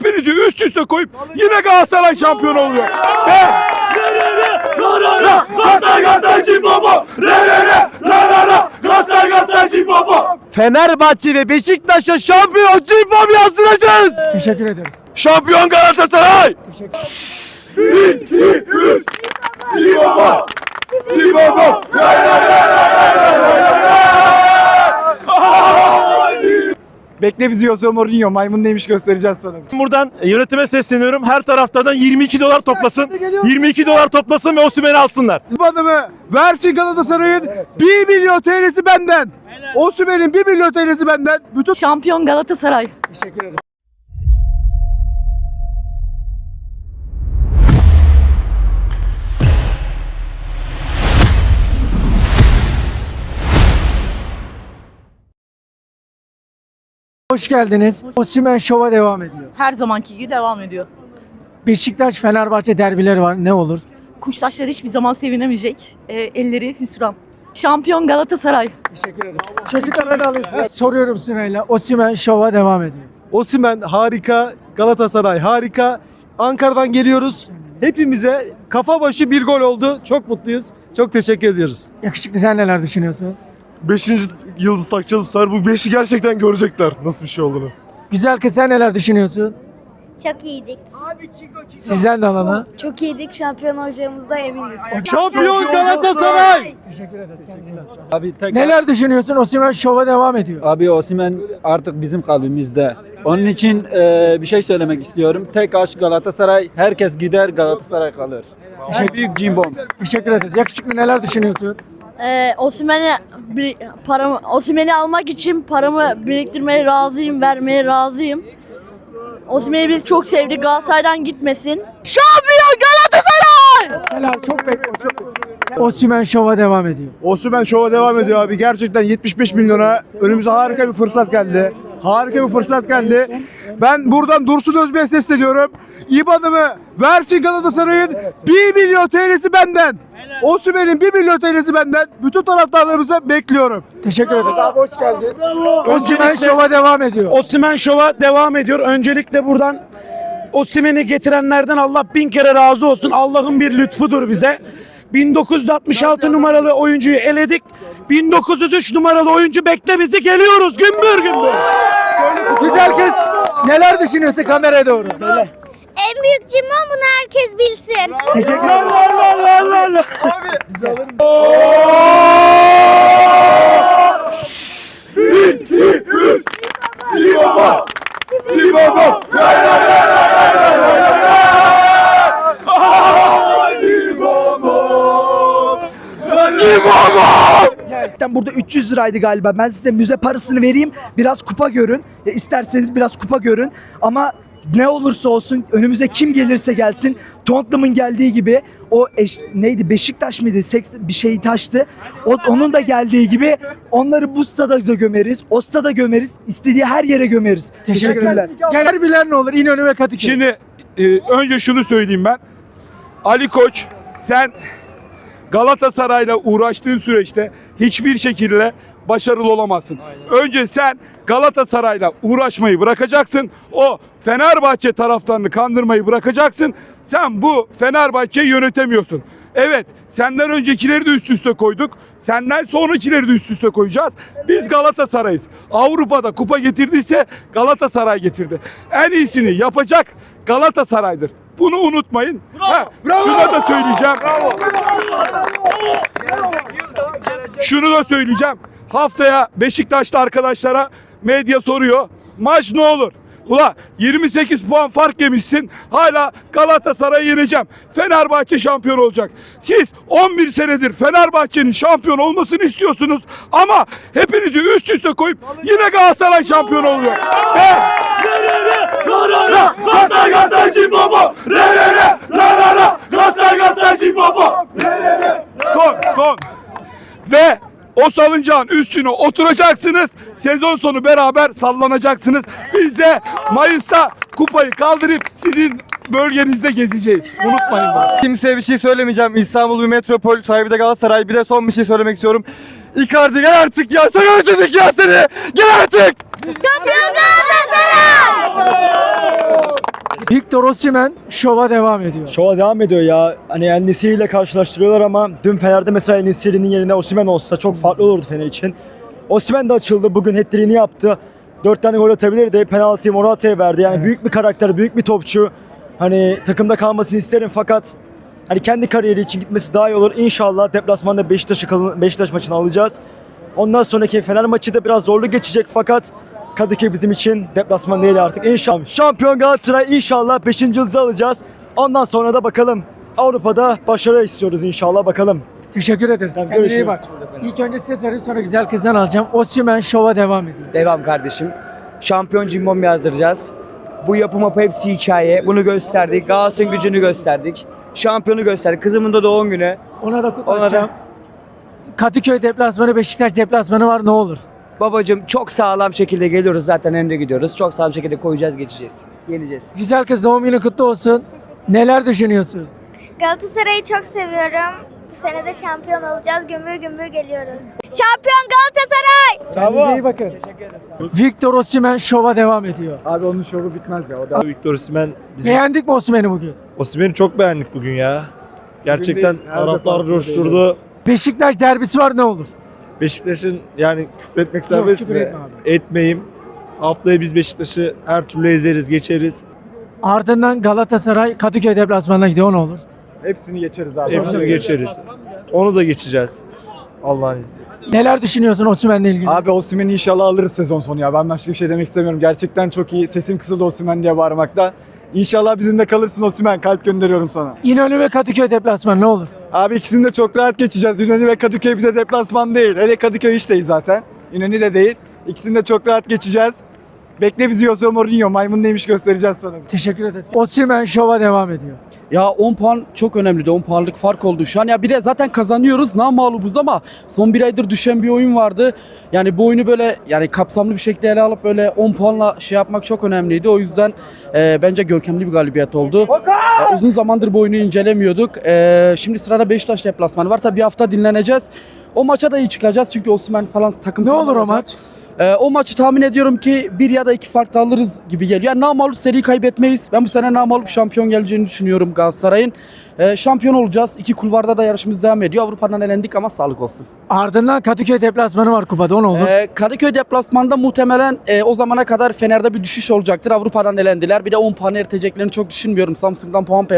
Hepinizi üst üste koyup yine Galatasaray şampiyon oluyor. Fenerbahçe ve Beşiktaş'a şampiyon cimbom yazdıracağız. Teşekkür ederiz. Şampiyon Galatasaray. Teşekkür ederim. Bekle bizi Jose Mourinho maymun neymiş göstereceğiz sana. Buradan yönetime sesleniyorum. Her taraftan 22 dolar toplasın. 22 dolar toplasın ve Osimhen'i alsınlar. Adımı versin Galatasaray'ın 1 milyon TL'si benden. Osimhen'in 1 milyon TL'si benden. Bütün Şampiyon Galatasaray. Teşekkür ederim. Hoş geldiniz. Osimhen Show'a devam ediyor. Her zamanki gibi devam ediyor. Beşiktaş Fenerbahçe derbileri var. Ne olur? Kuştaşlar hiçbir zaman sevinemeyecek. E, elleri hüsran. Şampiyon Galatasaray. Teşekkür ederim. Çocuklara da. Soruyorum sırayla. Osimhen Show'a devam ediyor. Osimhen harika, Galatasaray harika. Ankara'dan geliyoruz. Hepimize kafa başı bir gol oldu. Çok mutluyuz. Çok teşekkür ediyoruz. Yakışıklı sen neler düşünüyorsun? Beşinci yıldız takacağız bu sefer. Bu beşi gerçekten görecekler nasıl bir şey olduğunu. Güzel kız sen neler düşünüyorsun? Çok iyiydik. Sizden de alalım. Çok iyiydik. Şampiyon olacağımızda eminiz. Şampiyon Galatasaray! Teşekkür ederiz. Abi tek Neler düşünüyorsun? Osimhen Show'a devam ediyor. abi Osimhen artık bizim kalbimizde. Onun için e, bir şey söylemek istiyorum. Tek aşk Galatasaray. Herkes gider Galatasaray kalır. En büyük cimbom. Teşekkür ederiz. Yakışıklı neler düşünüyorsun? Ee, Osimhen'i bir- paramı Osimhen'i almak için paramı biriktirmeye razıyım, vermeye razıyım. Osimhen'i biz çok sevdik. Galatasaray'dan gitmesin. Şampiyon Galatasaray! Helal çok bekliyor. Çok. Osimhen Show'a devam ediyor. Osimhen şova devam ediyor abi. Gerçekten 75 milyona önümüze harika bir fırsat geldi. Harika bir fırsat geldi. Ben buradan Dursun Özbey'e sesleniyorum. İban'ımı versin Galatasaray'ın 1 milyon TL'si benden. Osimhen'in 1 milyon TL'si benden. Bütün taraftarlarımıza bekliyorum. Teşekkür ederiz. Abi hoş geldin. Osimhen Show'a devam ediyor. Osimhen Show'a devam ediyor. Öncelikle buradan Osimhen'i getirenlerden Allah bin kere razı olsun. Allah'ın bir lütfudur bize. 1966 numaralı oyuncuyu eledik. 1903 numaralı oyuncu bekle bizi geliyoruz gümbür gümbür. Güzel kız. Neler düşünüyorsun kameraya doğru? Söyle. En büyük cimon bunu herkes bilsin. Teşekkürler. Allah Allah Allah Allah. Abi bizi alır mısın? İki, üç. Cimama. Cimama. La la. Gerçekten burada 300 liraydı galiba. Ben size müze parasını vereyim. Biraz kupa görün. Ya isterseniz biraz kupa görün. Ama ne olursa olsun önümüze kim gelirse gelsin Tottenham'ın geldiği gibi o eş, neydi Beşiktaş mıydı Seks, bir şey taştı o, onun da geldiği gibi onları bu stada da gömeriz o stada gömeriz istediği her yere gömeriz teşekkürler. Derbiler ne olur? İnönü ve Kadıköy. Şimdi e, önce şunu söyleyeyim ben. Ali Koç sen Galatasaray'la uğraştığın süreçte hiçbir şekilde başarılı olamazsın. Önce sen Galatasaray'la uğraşmayı bırakacaksın. O Fenerbahçe taraftarını kandırmayı bırakacaksın. Sen bu Fenerbahçe'yi yönetemiyorsun. Evet, senden öncekileri de üst üste koyduk. Senden sonrakileri de üst üste koyacağız. Biz Galatasaray'ız. Avrupa'da kupa getirdiyse Galatasaray getirdi. En iyisini yapacak Galatasaray'dır. Bunu unutmayın. Ha, şunu da söyleyeceğim. Şunu da söyleyeceğim. Haftaya Beşiktaş'ta arkadaşlara medya soruyor. Maç ne olur? Ula 28 puan fark yemişsin. Hala Galatasaray'ı yeneceğim. Fenerbahçe şampiyon olacak. Siz 11 senedir Fenerbahçe'nin şampiyon olmasını istiyorsunuz. Ama hepinizi üst üste koyup yine Galatasaray şampiyon oluyor. Ve Galatasaray Galatasaray Cimbabo! Re re re! La la la! Galatasaray Galatasaray Cimbabo! Re re re! Son son. Ve o salıncağın üstüne oturacaksınız. Sezon sonu beraber sallanacaksınız. Biz de Mayıs'ta kupayı kaldırıp sizin bölgenizde gezeceğiz. Unutmayın bunu. Kimseye bir şey söylemeyeceğim. İstanbul bir metropol sahibi de Galatasaray. Bir de son bir şey söylemek istiyorum. Icardi gel artık ya. Çok özledik ya seni. Gel artık. Şampiyon Galatasaray! Victor Osimhen şova devam ediyor. Şova devam ediyor ya. Hani El Nesiri ile karşılaştırıyorlar ama dün Fener'de mesela El Nesiri'nin yerine Osimhen olsa çok farklı olurdu Fener için. Osimhen de açıldı. Bugün hat-trick'ini yaptı. 4 tane gol atabilirdi. Penaltıyı Morata'ya verdi. Yani Evet. büyük bir karakter, büyük bir topçu. Hani takımda kalmasını isterim fakat hani kendi kariyeri için gitmesi daha iyi olur. İnşallah deplasmanda Beşiktaş'ı Beşiktaş maçını alacağız. Ondan sonraki Fener maçı da biraz zorlu geçecek fakat Kadıköy bizim için deplasman değil artık. İnşallah şampiyon Galatasaray inşallah 5. yıldızı alacağız. Ondan sonra da bakalım Avrupa'da başarı istiyoruz inşallah bakalım. Teşekkür ederiz. Tamam, Kendine iyi görüşürüz. bak. İlk önce size sorayım sonra güzel kızdan alacağım. Osimhen şova devam ediyor. Devam kardeşim. Şampiyon cimbom yazdıracağız. Bu yapı mapı hepsi hikaye. Bunu gösterdik. Galatasaray'ın gücünü gösterdik. Şampiyonu gösterdik. Kızımın da doğum günü. Ona da Ona kutlayacağım. da Kadıköy deplasmanı, Beşiktaş deplasmanı var ne olur. Babacım çok sağlam şekilde geliyoruz zaten önde gidiyoruz. Çok sağlam şekilde koyacağız geçeceğiz. Yeneceğiz. Güzel kız doğum günü kutlu olsun. Neler düşünüyorsun? Galatasaray'ı çok seviyorum. Bu sene de şampiyon olacağız. Gümbür gümbür geliyoruz. Şampiyon Galatasaray! Kendinize iyi bakın. Victor Osimhen şova devam ediyor. Abi onun şovu bitmez ya. O da Victor Osimhen bizim Beğendik mi Osimhen'i bugün? Osimhen'i çok beğendik bugün ya. Gerçekten değil, her taraftar coşturdu. Beşiktaş derbisi var ne olur? Beşiktaş'ın yani küfür etmek Yok, serbest küfür mi? etme abi. Etmeyeyim. Haftaya biz Beşiktaş'ı her türlü ezeriz, geçeriz. Ardından Galatasaray Kadıköy deplasmanına gidiyor ne olur? hepsini geçeriz abi. Hepsini geçeriz. Onu da geçeceğiz. Allah'ın izniyle. Neler düşünüyorsun Osimhen'le ilgili? Abi Osimhen'i inşallah alırız sezon sonu ya. Ben başka bir şey demek istemiyorum. Gerçekten çok iyi. Sesim kısıldı Osimhen diye bağırmakta. İnşallah bizimle kalırsın Osimhen. Kalp gönderiyorum sana. İnönü ve Kadıköy deplasmanı ne olur? Abi ikisini de çok rahat geçeceğiz. İnönü ve Kadıköy bize deplasman değil. Hele Kadıköy hiç değil zaten. İnönü de değil. İkisini de çok rahat geçeceğiz. Bekle bizi Jose Mourinho. Maymun neymiş göstereceğiz sana. Teşekkür ederiz. Osimhen şova devam ediyor. Ya 10 puan çok önemliydi. 10 puanlık fark oldu şu an. Ya bir de zaten kazanıyoruz. Namağlubuz ama son bir aydır düşen bir oyun vardı. Yani bu oyunu böyle yani kapsamlı bir şekilde ele alıp böyle 10 puanla şey yapmak çok önemliydi. O yüzden e, bence görkemli bir galibiyet oldu. E, uzun zamandır bu oyunu incelemiyorduk. E, şimdi sırada Beşiktaş deplasmanı var. Tabii bir hafta dinleneceğiz. O maça da iyi çıkacağız çünkü Osimhen falan takım Ne olur o var. maç? Ee, o maçı tahmin ediyorum ki bir ya da iki farklı alırız gibi geliyor. Yani namağlup seri kaybetmeyiz. Ben bu sene namağlup şampiyon geleceğini düşünüyorum Galatasaray'ın. Ee, şampiyon olacağız. İki kulvarda da yarışımız devam ediyor. Avrupa'dan elendik ama sağlık olsun. Ardından Kadıköy deplasmanı var kupada o ne olur? Ee, Kadıköy deplasmanda muhtemelen e, o zamana kadar Fener'de bir düşüş olacaktır. Avrupa'dan elendiler. Bir de 10 puan eriteceklerini çok düşünmüyorum. Samsun'dan puan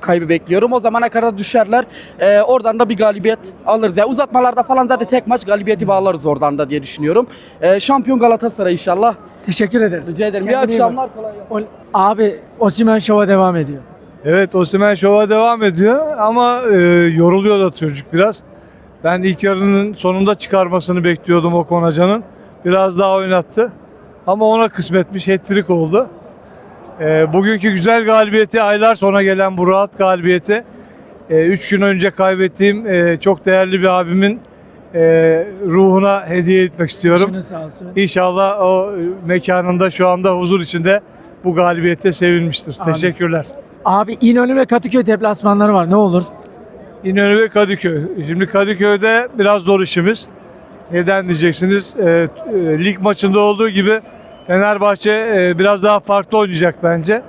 kaybı bekliyorum. O zamana kadar düşerler. Ee, oradan da bir galibiyet alırız. Yani uzatmalarda falan zaten tek maç galibiyeti bağlarız oradan da diye düşünüyorum. Ee, şampiyon Galatasaray inşallah. Teşekkür ederiz. Rica ederim. İyi Kendine iyi akşamlar. Kolay gelsin. Abi Osimhen şova devam ediyor. Evet Osimhen şova devam ediyor ama e, yoruluyor da çocuk biraz. Ben ilk yarının sonunda çıkarmasını bekliyordum o Konaca'nın. Biraz daha oynattı. Ama ona kısmetmiş, hat-trick oldu. E, bugünkü güzel galibiyeti, aylar sonra gelen bu rahat galibiyeti, 3 gün önce kaybettiğim e, çok değerli bir abimin e, ruhuna hediye etmek istiyorum. Başınız sağ olsun. İnşallah o mekanında şu anda huzur içinde bu galibiyette sevinmiştir. Amin. Teşekkürler. Abi İnönü ve Kadıköy deplasmanları var ne olur? İnönü ve Kadıköy. Şimdi Kadıköy'de biraz zor işimiz. Neden diyeceksiniz? Ee, e, lig maçında olduğu gibi Fenerbahçe e, biraz daha farklı oynayacak bence.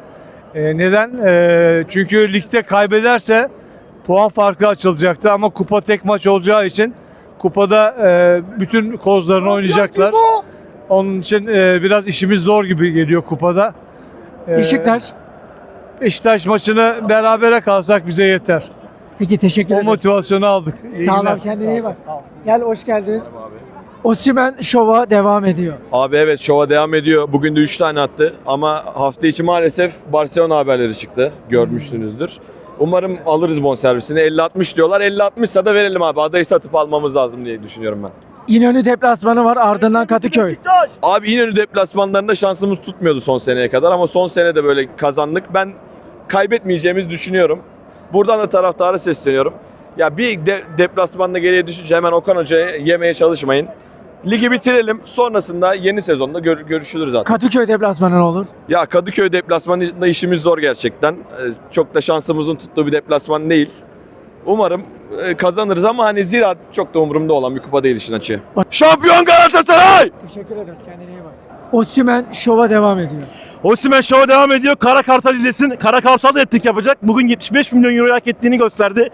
E, neden? E, çünkü ligde kaybederse puan farkı açılacaktı ama kupa tek maç olacağı için kupada e, bütün kozlarını oynayacaklar. Onun için e, biraz işimiz zor gibi geliyor kupada. E, Beşiktaş. Beşiktaş maçını berabere kalsak bize yeter. Peki teşekkür O motivasyonu aldık. İyi Sağ ol günler. abi kendine iyi bak. Gel hoş geldin. Osimhen şova devam ediyor. Abi evet şova devam ediyor. Bugün de 3 tane attı ama hafta içi maalesef Barcelona haberleri çıktı. Görmüşsünüzdür. Umarım alırız bonservisini. 50-60 diyorlar. 50-60 ise da verelim abi. Adayı satıp almamız lazım diye düşünüyorum ben. İnönü deplasmanı var ardından Kadıköy. Abi İnönü deplasmanlarında şansımız tutmuyordu son seneye kadar ama son sene de böyle kazandık. Ben kaybetmeyeceğimizi düşünüyorum. Buradan da taraftara sesleniyorum. Ya bir de, deplasmanda geriye düşünce hemen Okan Hoca'ya yemeye çalışmayın. Ligi bitirelim. Sonrasında yeni sezonda gör- görüşülür zaten. Kadıköy deplasmanı ne olur? Ya Kadıköy deplasmanında işimiz zor gerçekten. Ee, Çok da şansımızın tuttuğu bir deplasman değil. Umarım e, kazanırız ama hani zira çok da umurumda olan bir kupa değil işin açığı. Şampiyon Galatasaray! Teşekkür ederiz kendine iyi bak. Osimhen şova devam ediyor. Osimhen şova devam ediyor. Kara Kartal izlesin. Kara Kartal da ettik yapacak. Bugün 75 milyon euro hak ettiğini gösterdi.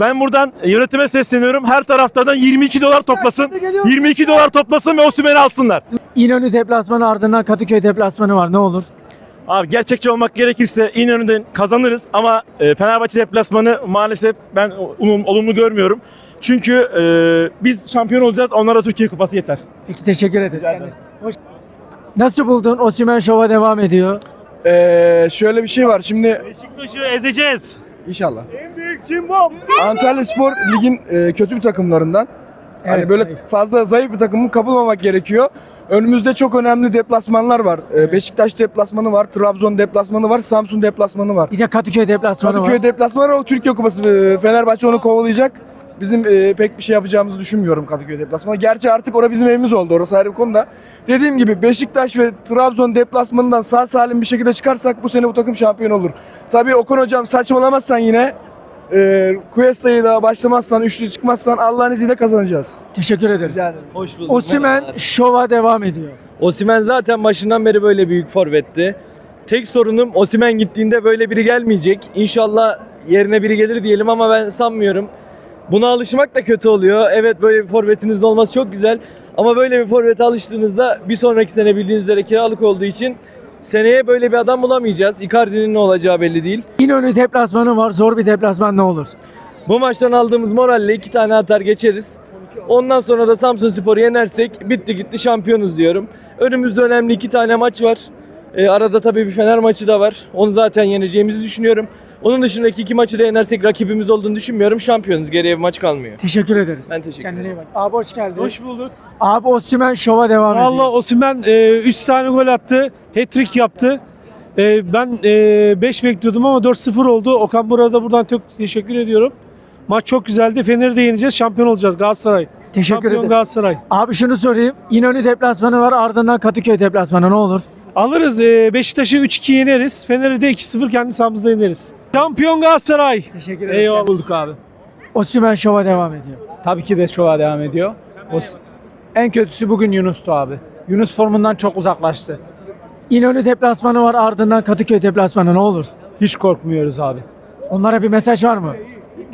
Ben buradan yönetime sesleniyorum. Her taraftan 22 dolar toplasın. 22 dolar toplasın ve Osimhen'i alsınlar. İnönü deplasmanı ardından Kadıköy deplasmanı var. Ne olur? Abi gerçekçi olmak gerekirse İnönü'den kazanırız ama e, Fenerbahçe deplasmanı maalesef ben olum- olumlu görmüyorum. Çünkü e, biz şampiyon olacağız. Onlara Türkiye Kupası yeter. Peki teşekkür ederiz. Hoş- Nasıl buldun? Osimhen şova devam ediyor. Ee, şöyle bir şey var şimdi Beşiktaş'ı ezeceğiz. inşallah. En büyük cimbom. Antalya Spor ligin e, kötü bir takımlarından. hani Evet, böyle zayıf. fazla zayıf bir takımın kapılmamak gerekiyor. Önümüzde çok önemli deplasmanlar var. Ee, Beşiktaş deplasmanı var, Trabzon deplasmanı var, Samsun deplasmanı var. Bir de Kadıköy deplasmanı Kadıköy var. deplasmanı var, o Türkiye Kupası. e, Fenerbahçe onu kovalayacak. Bizim e, pek bir şey yapacağımızı düşünmüyorum Kadıköy deplasmanı. Gerçi artık orası bizim evimiz oldu. Orası ayrı bir konu da. Dediğim gibi Beşiktaş ve Trabzon deplasmanından sağ salim bir şekilde çıkarsak bu sene bu takım şampiyon olur. Tabii Okan hocam saçmalamazsan yine e, Cuesta'yı da başlamazsan, üçlü çıkmazsan Allah'ın izniyle kazanacağız. Teşekkür ederiz. Rica ederim. Hoş bulduk. Osimhen şova devam ediyor. Osimen zaten başından beri böyle büyük forvetti. Tek sorunum Osimen gittiğinde böyle biri gelmeyecek. İnşallah yerine biri gelir diyelim ama ben sanmıyorum. Buna alışmak da kötü oluyor. Evet böyle bir forvetinizin olması çok güzel. Ama böyle bir forvete alıştığınızda bir sonraki sene bildiğiniz üzere kiralık olduğu için seneye böyle bir adam bulamayacağız. Icardi'nin ne olacağı belli değil. İnönü deplasmanı var. Zor bir deplasman ne olur? Bu maçtan aldığımız moralle iki tane atar geçeriz. Ondan sonra da Samsun Spor'u yenersek bitti gitti şampiyonuz diyorum. Önümüzde önemli iki tane maç var. Ee, arada tabii bir Fener maçı da var. Onu zaten yeneceğimizi düşünüyorum. Onun dışındaki iki maçı da yenersek rakibimiz olduğunu düşünmüyorum. Şampiyonuz. Geriye bir maç kalmıyor. Teşekkür ederiz. Ben teşekkür Kendine iyi bak. Abi hoş geldin. Hoş bulduk. Abi Osimhen şova devam Valla ediyor. Osimhen 3 tane gol attı. Hat-trick yaptı. E, ben 5 bekliyordum ama 4-0 oldu. Okan burada buradan çok teşekkür ediyorum. Maç çok güzeldi. Fener'i de yeneceğiz. Şampiyon olacağız Galatasaray. Teşekkür Şampiyon ederim. Galatasaray. Abi şunu sorayım. İnönü deplasmanı var ardından Kadıköy deplasmanı ne olur? Alırız. e, Beşiktaş'ı 3-2 yeneriz. Fener'i de 2-0 kendi sahamızda yeneriz. Şampiyon Galatasaray. Teşekkür ederiz. Eyvallah bulduk abi. Osimhen şova devam ediyor. Tabii ki de şova devam ediyor. O, en kötüsü bugün Yunus'tu abi. Yunus formundan çok uzaklaştı. İnönü deplasmanı var ardından Kadıköy deplasmanı ne olur? Hiç korkmuyoruz abi. Onlara bir mesaj var mı?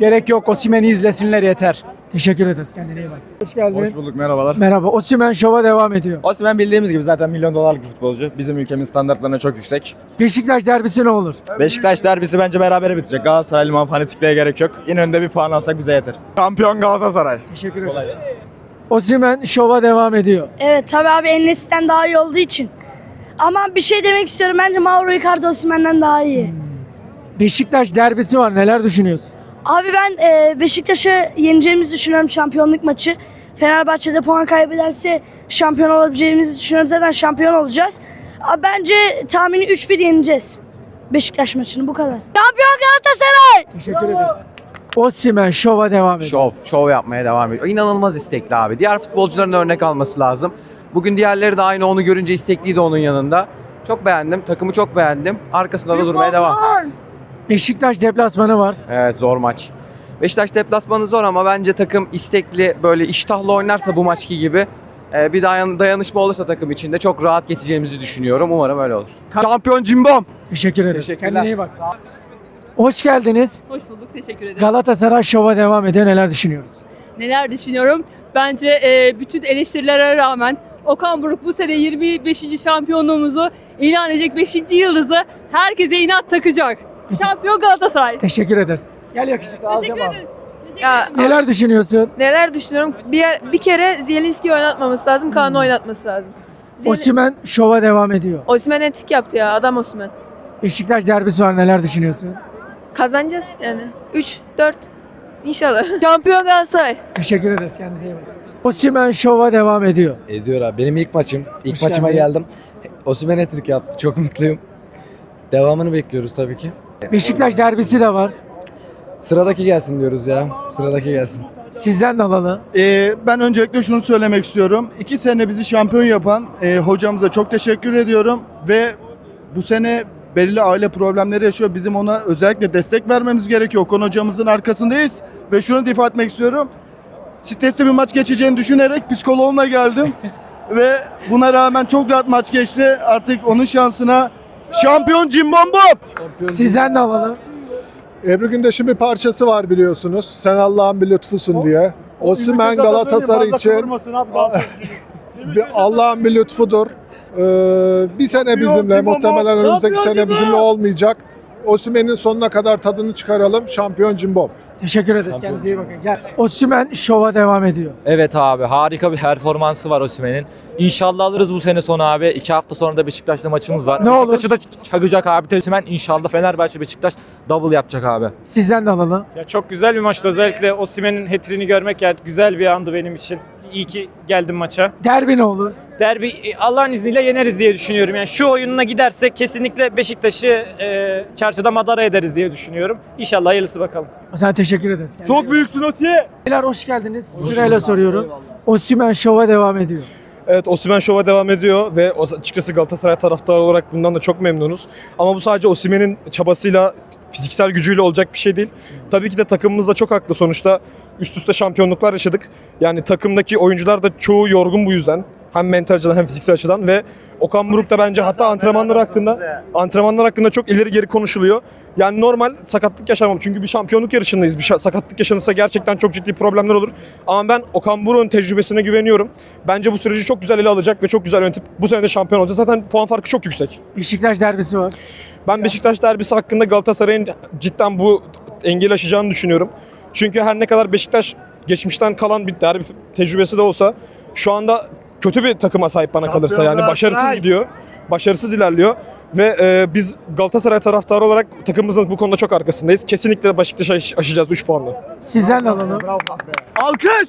Gerek yok Osimhen'i izlesinler yeter. Teşekkür ederiz. Kendine iyi bak. Hoş geldin. Hoş bulduk merhabalar. Merhaba. Osimhen şova devam ediyor. Osimhen bildiğimiz gibi zaten milyon dolarlık bir futbolcu. Bizim ülkemin standartlarına çok yüksek. Beşiktaş derbisi ne olur? Beşiktaş derbisi bence berabere bitecek. Galatasaray liman fanatikliğe gerek yok. İnönü'nde bir puan alsak bize yeter. Şampiyon Galatasaray. Teşekkür ederiz. Osimhen şova devam ediyor. Evet tabii abi Enes'ten daha iyi olduğu için. Ama bir şey demek istiyorum. Bence Mauro Icardi Osimhen'den daha iyi. Beşiktaş derbisi var. Neler düşünüyorsun? Abi ben e, Beşiktaş'ı yeneceğimizi düşünüyorum şampiyonluk maçı. Fenerbahçe'de puan kaybederse şampiyon olabileceğimizi düşünüyorum. Zaten şampiyon olacağız. Abi bence tahmini 3-1 yeneceğiz. Beşiktaş maçını bu kadar. Şampiyon Galatasaray! Teşekkür ederiz. Osimhen şova devam ediyor. Şov, şov yapmaya devam ediyor. İnanılmaz istekli abi. Diğer futbolcuların örnek alması lazım. Bugün diğerleri de aynı onu görünce istekliydi onun yanında. Çok beğendim. Takımı çok beğendim. Arkasında da durmaya devam. Beşiktaş deplasmanı var. Evet zor maç. Beşiktaş deplasmanı zor ama bence takım istekli böyle iştahlı oynarsa bu maçki gibi e, bir dayan, dayanışma olursa takım içinde çok rahat geçeceğimizi düşünüyorum. Umarım öyle olur. Şampiyon cimbom. Teşekkür ederiz. Teşekkürler. Kendine iyi bak. Hoş geldiniz. Hoş bulduk. Teşekkür ederim. Galatasaray şova devam ediyor. Neler düşünüyoruz? Neler düşünüyorum? Bence e, bütün eleştirilere rağmen Okan Buruk bu sene 25. şampiyonluğumuzu ilan edecek 5. yıldızı herkese inat takacak. Şampiyon Galatasaray. Teşekkür ederiz. Gel yakışıklı alacağım abi. Ya, Neler düşünüyorsun? neler düşünüyorum? Bir, yer- bir kere Zielinski'yi oynatmaması lazım, Kaan'ı oynatması lazım. Ziel- Osimhen şova devam ediyor. Osimhen etik yaptı ya, adam Osimhen. Beşiktaş derbisi var. Neler düşünüyorsun? Kazanacağız yani. 3, 4 inşallah. Şampiyon Galatasaray. Teşekkür ederiz. Kendinize iyi bakın. Osimhen şova devam ediyor. Ediyor abi. Benim ilk maçım. İlk Hoş maçıma geldin. geldim. Osimhen hat yaptı. Çok mutluyum. Devamını bekliyoruz tabii ki. Beşiktaş derbisi de var. Sıradaki gelsin diyoruz ya. Sıradaki gelsin. Sizden de alalım. Ee, ben öncelikle şunu söylemek istiyorum. İki sene bizi şampiyon yapan e, hocamıza çok teşekkür ediyorum. Ve bu sene belirli aile problemleri yaşıyor. Bizim ona özellikle destek vermemiz gerekiyor. Okan hocamızın arkasındayız. Ve şunu da ifade etmek istiyorum. Stresli bir maç geçeceğini düşünerek psikoloğumla geldim. ve buna rağmen çok rahat maç geçti. Artık onun şansına şampiyon Cimbom Bom. Sizden de alalım. Ebru Gündeş'in bir parçası var biliyorsunuz. Sen Allah'ın bir lütfusun diye. Osimhen Galatasaray için bir Allah'ın bir lütfudur. Ee, bir sene bizimle, muhtemelen önümüzdeki sene bizimle olmayacak. Osimhen'in sonuna kadar tadını çıkaralım. Şampiyon Cimbom. Teşekkür ederiz. Kendinize iyi bakın. Gel. Osimhen şova devam ediyor. Evet abi harika bir performansı var Osimhen'in. İnşallah alırız bu sene sonu abi. İki hafta sonra da Beşiktaş'la maçımız var. Ne olur. Beşiktaş'ı da çakacak abi. Osimhen inşallah Fenerbahçe Beşiktaş double yapacak abi. Sizden de alalım. Ya çok güzel bir maçtı. Özellikle Osimhen'in hat-trick'ini görmek yani güzel bir andı benim için. İyi ki geldim maça. Derbi ne olur? Derbi e, Allah'ın izniyle yeneriz diye düşünüyorum. Yani şu oyununa gidersek kesinlikle Beşiktaş'ı e, çarşıda madara ederiz diye düşünüyorum. İnşallah hayırlısı bakalım. O zaman teşekkür ederiz. Çok büyüksün Otiye. Beyler hoş geldiniz. Sırayla soruyorum. Osimhen şova devam ediyor. Evet Osimhen şova devam ediyor ve o- açıkçası Galatasaray taraftarı olarak bundan da çok memnunuz. Ama bu sadece Osimhen'in çabasıyla, fiziksel gücüyle olacak bir şey değil. Tabii ki de takımımız da çok haklı sonuçta. Üst üste şampiyonluklar yaşadık. Yani takımdaki oyuncular da çoğu yorgun bu yüzden. Hem mental açıdan hem fiziksel açıdan ve Okan Buruk da bence hatta antrenmanlar hakkında antrenmanlar hakkında çok ileri geri konuşuluyor. Yani normal sakatlık yaşamam. Çünkü bir şampiyonluk yarışındayız. Bir sakatlık yaşanırsa gerçekten çok ciddi problemler olur. Ama ben Okan Buruk'un tecrübesine güveniyorum. Bence bu süreci çok güzel ele alacak ve çok güzel yönetip bu sene de şampiyon olacak. Zaten puan farkı çok yüksek. Beşiktaş derbisi var. Ben Beşiktaş derbisi hakkında Galatasaray'ın cidden bu engel aşacağını düşünüyorum. Çünkü her ne kadar Beşiktaş geçmişten kalan bir derbi tecrübesi de olsa şu anda kötü bir takıma sahip bana kalırsa yani başarısız gidiyor. Başarısız ilerliyor. Ve e, biz Galatasaray taraftarı olarak takımımızın bu konuda çok arkasındayız. Kesinlikle Beşiktaş'ı aş- aşacağız 3 puanla. Sizden de alalım. Alkış!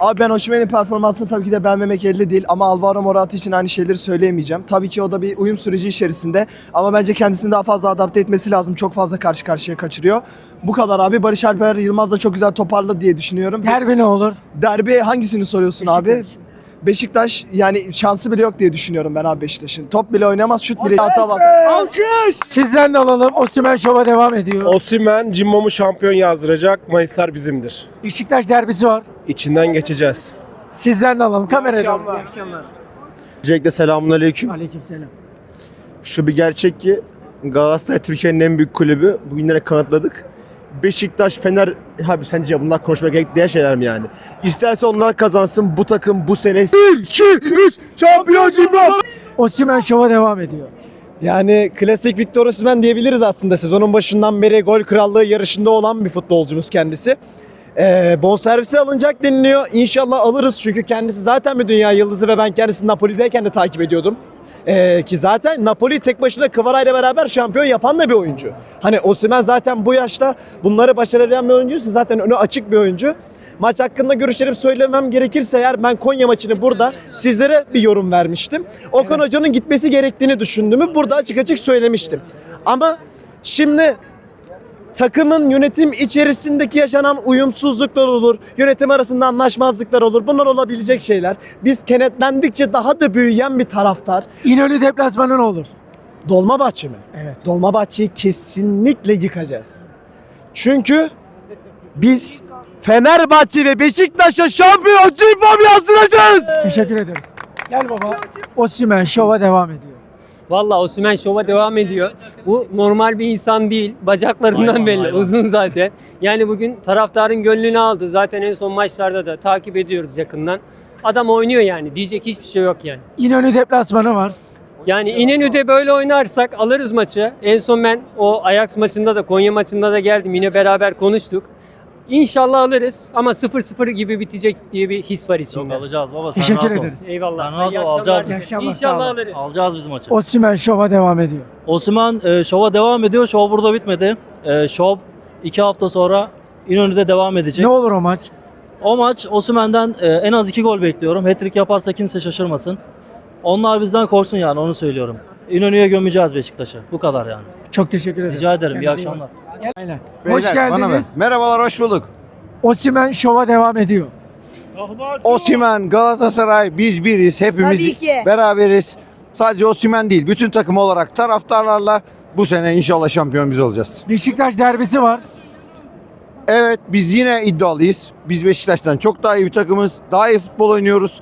Abi ben Osimhen'in performansını tabii ki de beğenmemek elde değil ama Alvaro Morata için aynı şeyleri söyleyemeyeceğim. Tabii ki o da bir uyum süreci içerisinde ama bence kendisini daha fazla adapte etmesi lazım. Çok fazla karşı karşıya kaçırıyor. Bu kadar abi. Barış Alper Yılmaz da çok güzel toparladı diye düşünüyorum. Derbi ne olur? Derbi hangisini soruyorsun abi? Beşiktaş yani şansı bile yok diye düşünüyorum ben abi Beşiktaş'ın. Top bile oynamaz, şut bile atamaz. Alkış! Sizden de alalım. Osimhen şova devam ediyor. Osimhen Cimbom'u şampiyon yazdıracak. Mayıslar bizimdir. Beşiktaş derbisi var. İçinden geçeceğiz. Sizden de alalım. Kameraya İyi doğru. akşamlar. İyi akşamlar. Öncelikle selamünaleyküm. Aleykümselam. Şu bir gerçek ki Galatasaray Türkiye'nin en büyük kulübü. Bugünlere kanıtladık. Beşiktaş, Fener, abi sence bunlar konuşmak gerek diğer şeyler mi yani? İsterse onlar kazansın bu takım bu sene 2 3 şampiyon cimbom. Osimhen şova devam ediyor. Yani klasik Victor Osimhen diyebiliriz aslında. Sezonun başından beri gol krallığı yarışında olan bir futbolcumuz kendisi. Ee, bonservisi alınacak deniliyor. İnşallah alırız çünkü kendisi zaten bir dünya yıldızı ve ben kendisini Napoli'deyken de takip ediyordum. Ee, ki zaten Napoli tek başına Kvara ile beraber şampiyon yapan da bir oyuncu. Hani Osimhen zaten bu yaşta bunları başarabilen bir oyuncuysa zaten önü açık bir oyuncu. Maç hakkında görüşlerimi söylemem gerekirse eğer ben Konya maçını burada sizlere bir yorum vermiştim. Okan Hoca'nın gitmesi gerektiğini düşündüğümü burada açık açık söylemiştim. Ama şimdi takımın yönetim içerisindeki yaşanan uyumsuzluklar olur, yönetim arasında anlaşmazlıklar olur. Bunlar olabilecek şeyler. Biz kenetlendikçe daha da büyüyen bir taraftar. İnönü deplasmanı ne olur? Dolmabahçe mi? Evet. Dolmabahçe'yi kesinlikle yıkacağız. Çünkü biz Fenerbahçe ve Beşiktaş'a şampiyon cimbom yazdıracağız. Teşekkür ederiz. Gel baba. Osimhen şova devam ediyor. Valla Osimhen şova devam ediyor. Bu normal bir insan değil. Bacaklarından Hayvan, belli. hayvan. Uzun zaten. Yani bugün taraftarın gönlünü aldı. Zaten en son maçlarda da takip ediyoruz yakından. Adam oynuyor yani. Diyecek hiçbir şey yok yani. İnönü deplasmanı var. Yani İnönü'de böyle oynarsak alırız maçı. En son ben o Ajax maçında da Konya maçında da geldim. Yine beraber konuştuk. İnşallah alırız ama 0-0 gibi bitecek diye bir his var içimde. alacağız baba. sen Teşekkür rahat ol. ederiz. Eyvallah. Sen rahat İyi ol, akşamlar. alacağız İyi biz. akşamlar, sağ İnşallah olun. alırız. Alacağız biz maçı. Osimhen şova devam ediyor. Osman e, şova devam ediyor. Şov burada bitmedi. E, şov iki hafta sonra İnönü'de devam edecek. Ne olur o maç? O maç Osimhen'den e, en az iki gol bekliyorum. Hat-trick yaparsa kimse şaşırmasın. Onlar bizden korksun yani onu söylüyorum. İnönü'ye gömeceğiz Beşiktaş'ı. Bu kadar yani. Çok teşekkür ederiz. Rica ederim. İyi Kendinize iyi akşamlar. bakın. Aynen. Beyler, Hoş bana ver. geldiniz. Merhabalar, hoş bulduk. Osimhen şova devam ediyor. Osimhen, Galatasaray, biz biriz. Hepimiz Tabii ki. beraberiz. Sadece Osimhen değil, bütün takım olarak taraftarlarla bu sene inşallah şampiyon biz olacağız. Beşiktaş derbisi var. Evet, biz yine iddialıyız. Biz Beşiktaş'tan çok daha iyi bir takımız. Daha iyi futbol oynuyoruz.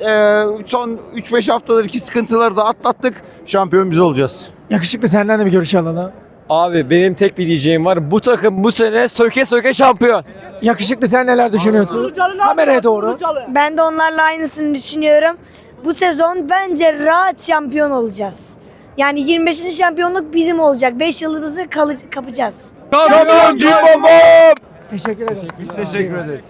Ee, son 3-5 haftadır sıkıntıları da atlattık. Şampiyon biz olacağız. Yakışıklı senden de bir görüş alalım. Abi benim tek bir diyeceğim var. Bu takım bu sene söke söke şampiyon. Yakışıklı sen neler düşünüyorsun? Kameraya doğru. Ben de onlarla aynısını düşünüyorum. Bu sezon bence rahat şampiyon olacağız. Yani 25. şampiyonluk bizim olacak. 5 yılımızı kalı- kapacağız. Şampiyon! Teşekkür ederim. Biz teşekkür ederiz.